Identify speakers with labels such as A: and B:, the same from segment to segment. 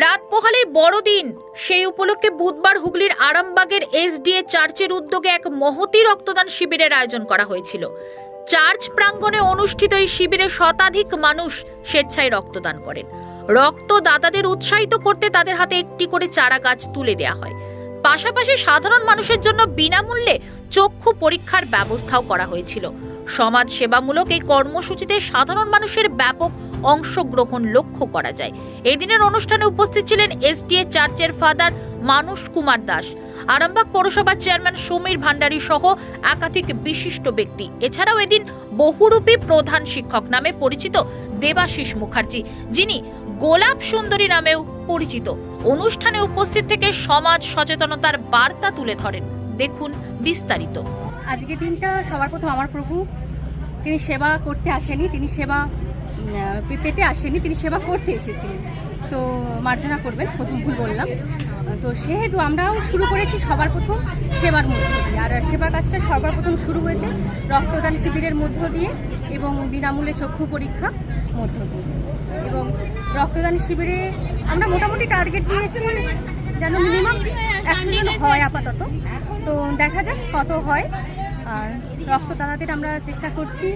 A: রাত পোহালেই বড়দিন সেই উপলক্ষে বুধবার হুগলির আরামবাগের এসডিএ চার্চের উদ্যোগে এক মহতি রক্তদান শিবিরের আয়োজন করা হয়েছিল। চার্চ প্রাঙ্গণে অনুষ্ঠিত এই শিবিরে শতাধিক মানুষ স্বেচ্ছায় রক্তদান করেন। রক্তদাতাদের উৎসাহিত করতে তাদের হাতে একটি করে চারা গাছ তুলে দেওয়া হয়। পাশাপাশি সাধারণ মানুষের জন্য বিনামূল্যে চক্ষু পরীক্ষার ব্যবস্থাও করা হয়েছিল। সমাজ সেবামূলক এই কর্মসূচিতে সাধারণ মানুষের ব্যাপক অংশগ্রহণ লক্ষ্য করা যায়। এই দিনের অনুষ্ঠানে উপস্থিত ছিলেন এসডিএ চার্চের ফাদার মানুষ কুমার দাস। আরামবাগ পৌরসভার চেয়ারম্যান সমীর ভান্ডারী সহ একাধিক বিশিষ্ট ব্যক্তি। এছাড়াও এদিন বহুরূপী প্রধান শিক্ষক নামে পরিচিত দেবাশিস মুখার্জি, যিনি গোলাপ সুন্দরী নামেও পরিচিত। অনুষ্ঠানে উপস্থিত থেকে সমাজ সচেতনতার বার্তা তুলে ধরেন। দেখুন বিস্তারিত।
B: আজকে দিনটা সবার প্রথম আমার প্রভু। তিনি সেবা করতে আসেনি, তিনি সেবা পেতে আসেনি, তিনি সেবা করতে এসেছিলেন। তো মার্জনা করবেন, প্রথম ভুল বললাম। তো সেহেতু আমরাও শুরু করেছি সবার প্রথম সেবার মধ্য দিয়ে। আর সেবার কাজটা সবার প্রথম শুরু হয়েছে রক্তদান শিবিরের মধ্য দিয়ে এবং বিনামূল্যে চক্ষু পরীক্ষা মধ্য দিয়ে। এবং রক্তদান শিবিরে আমরা মোটামুটি টার্গেট দিয়েছি যেন মিনিমাম একশো জন হয় আপাতত। তো দেখা যাক কত হয়। আর রক্ত রক্তদাতাদের আমরা চেষ্টা করছি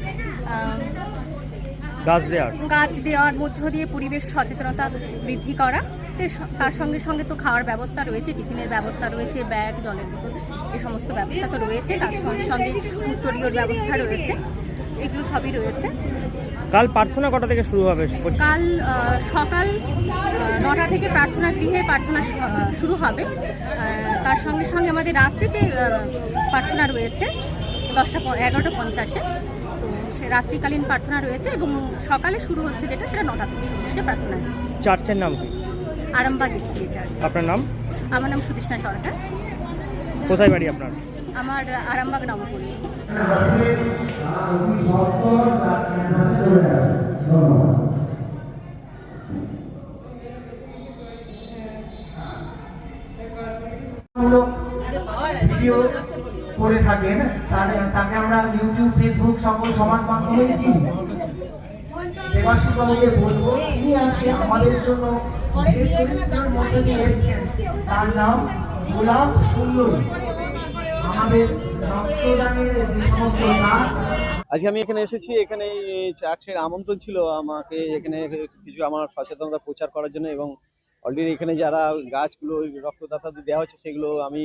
C: গাছ দেওয়ার?
B: গাছ দেওয়ার মধ্য দিয়ে পরিবেশ সচেতনতা বৃদ্ধি করা। তার সঙ্গে সঙ্গে তো খাওয়ার ব্যবস্থা রয়েছে টিফিনের ব্যবস্থা রয়েছে ব্যাগ জলের বোতল এই সমস্ত ব্যবস্থা তো রয়েছে তার সঙ্গে সঙ্গে উত্তরীয় ব্যবস্থা রয়েছে এগুলো সবই রয়েছে।
C: কাল প্রার্থনা কটা থেকে শুরু হবে?
B: কাল সকাল নটা থেকে প্রার্থনা গৃহে প্রার্থনা শুরু হবে। তার সঙ্গে সঙ্গে আমাদের রাত্রিতে প্রার্থনা রয়েছে দশটা এগারোটা পঞ্চাশে। রাত্রিকালীন প্রার্থনা রয়েছে এবং সকালে শুরু হচ্ছে যেটা সেটা নটা থেকে শুরু হচ্ছে প্রার্থনা।
C: চার্চের নাম কি?
B: আরামবাগ স্ত্রী চার্চ।
C: আপনার নাম?
B: আমার নাম সুদেষ্ণা সরকার।
C: কোথায় বাড়ি আপনার?
B: আমার আরামবাগ
D: মূলক ভিডিও করে থাকেন তাকে আমরা ইউটিউব ফেসবুক সকল সমাজ মাধ্যমে বলব, তিনি আজকে আমাদের জন্য তার নাম গোলাপ সুন্দরী। আমাদের রক্তদানের যে সমস্ত
E: আজকে আমি এখানে এসেছি, এখানে চার্চের আমন্ত্রণ ছিল আমাকে, এখানে কিছু আমার সচেতনতা প্রচার করার জন্য এবং অলরেডি এখানে যারা গাছগুলো রক্তদাতাদের দেওয়া হচ্ছে, সেগুলো আমি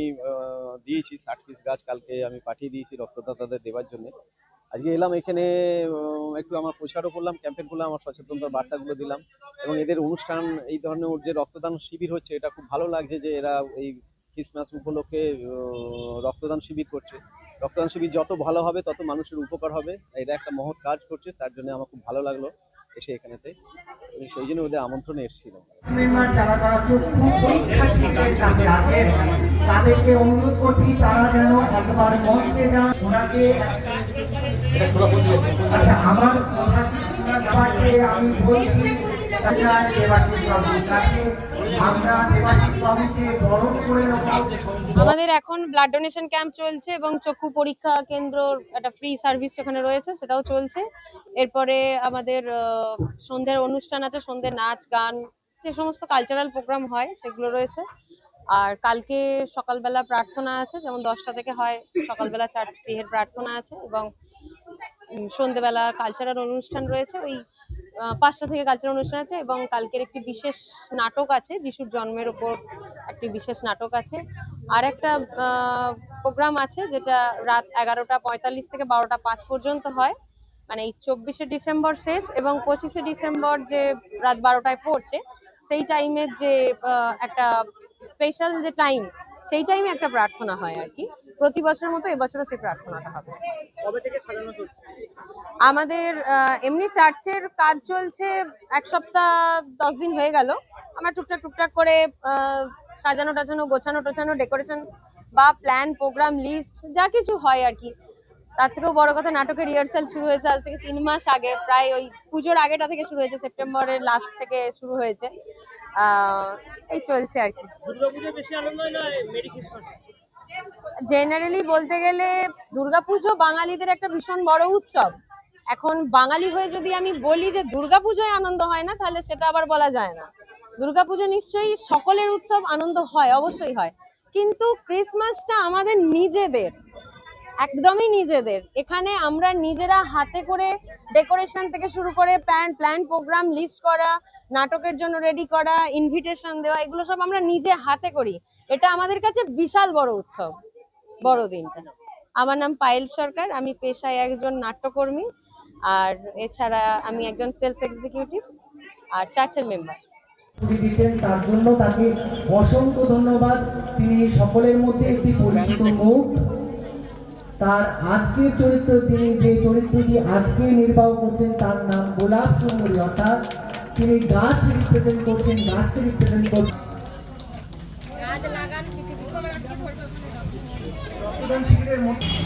E: দিয়েছি। ষাট পিস গাছ কালকে আমি পাঠিয়ে দিয়েছি রক্তদাতাদের দেওয়ার জন্য। আজকে এলাম এখানে একটু আমার প্রচারও করলাম ক্যাম্পেন করলাম, আমার সচেতনতার বার্তাগুলো দিলাম এবং এদের অনুষ্ঠান, এই ধরনের যে রক্তদান শিবির হচ্ছে, এটা খুব ভালো লাগছে যে এরা এই ক্রিসমাস উপলক্ষে রক্তদান শিবির করছে। রক্তদান শিবির যত ভালো হবে, তত মানুষের উপকার হবে। এটা একটা মহৎ কাজ করছে, তার জন্য আমার খুব ভালো লাগল। এসে এখানেতে। সেই জন্য ওদের আমন্ত্রণে
D: এসেছিল। যারা তাদেরকে তারা যেন আচ্ছা আমার কথা? আমি বলছি আচ্ছা,
F: আমাদের এখন ব্লাড ডোনেশন ক্যাম্প চলছে এবং চক্ষু পরীক্ষা কেন্দ্র একটা ফ্রি সার্ভিস সেখানে রয়েছে, সেটাও চলছে। এরপরে আমাদের সন্ধ্যের অনুষ্ঠান আছে, সন্ধ্যে নাচ, গান, যে সমস্ত কালচারাল প্রোগ্রাম হয়, সেগুলো রয়েছে। আর কালকে সকালবেলা প্রার্থনা আছে, যেমন দশটা থেকে হয়, সকালবেলা চার্চ গৃহের প্রার্থনা আছে এবং সন্ধ্যেবেলা কালচারাল অনুষ্ঠান রয়েছে। ওই পাঁচটা থেকে কালচারাল অনুষ্ঠান আছে এবং কালকের একটি বিশেষ নাটক আছে, যিশুর জন্মের উপর একটি বিশেষ নাটক আছে। আর একটা প্রোগ্রাম আছে যেটা রাত এগারোটা পঁয়তাল্লিশ থেকে বারোটা পাঁচ পর্যন্ত হয়। মানে এই চব্বিশে ডিসেম্বর শেষ এবং পঁচিশে ডিসেম্বর যে রাত বারোটায় পড়ছে, সেই টাইমের যে একটা স্পেশাল যে টাইম সেই টাইমে একটা প্রার্থনা হয় আর কি। প্রতি বছরের মতো এবছরও সেই প্রার্থনাটা হবে। আমাদের এমনি চার্চের কাজ চলছে এক সপ্তাহ দশ দিন হয়ে গেল। আমরা টুকটাক টুকটাক করে সাজানো টাজানো গোছানো টোছানো ডেকোরেশন বা প্ল্যান প্রোগ্রাম লিস্ট যা কিছু হয় আর কি। তার থেকেও বড় কথা নাটকের রিহার্সাল শুরু হয়েছে আজ থেকে তিন মাস আগে প্রায় ওই পুজোর আগেটা থেকে শুরু হয়েছে সেপ্টেম্বরের লাস্ট থেকে শুরু হয়েছে। আহ, এই চলছে আর কি। জেনারেলি বলতে গেলে দুর্গাপুজো বাঙালিদের একটা ভীষণ বড় উৎসব। এখন বাঙালি হয়ে যদি আমি বলি যে দুর্গাপুজোয় আনন্দ হয় না, তাহলে সেটা আবার বলা যায় না। দুর্গাপুজো নিশ্চয়ই সকলের উৎসব আনন্দ হয়, অবশ্যই হয়। কিন্তু ক্রিসমাসটা আমাদের নিজেদের, একদমই নিজেদের। এখানে আমরা নিজেরা হাতে করে ডেকোরেশন থেকে শুরু করে প্ল্যান প্ল্যান প্রোগ্রাম, লিস্ট করা, নাটকের জন্য রেডি করা ইনভিটেশন দেওয়া, এগুলো সব আমরা নিজে হাতে করি। এটা আমাদের কাছে বিশাল বড় উৎসব বড়দিনটা আমার নাম পায়েল সরকার, আমি পেশায় একজন নাট্যকর্মী। আর এছাড়া আমি একজন সেলস এক্সিকিউটিভ আর চার্চের মেম্বার
D: দিচ্ছেন তার জন্য তাকে অসংখ্য ধন্যবাদ। তিনি সকলের মধ্যে একটি পরিচিত মুখ। তার আজকের চরিত্র তিনি যে চরিত্রটি আজকে নির্বাহ করছেন তার নাম গোলাপ সুন্দরী অর্থাৎ তিনি গাছ রিপ্রেজেন্ট করছেন গাছকে রিপ্রেজেন্ট করছেন। রক্তদান শিবিরের মধ্যে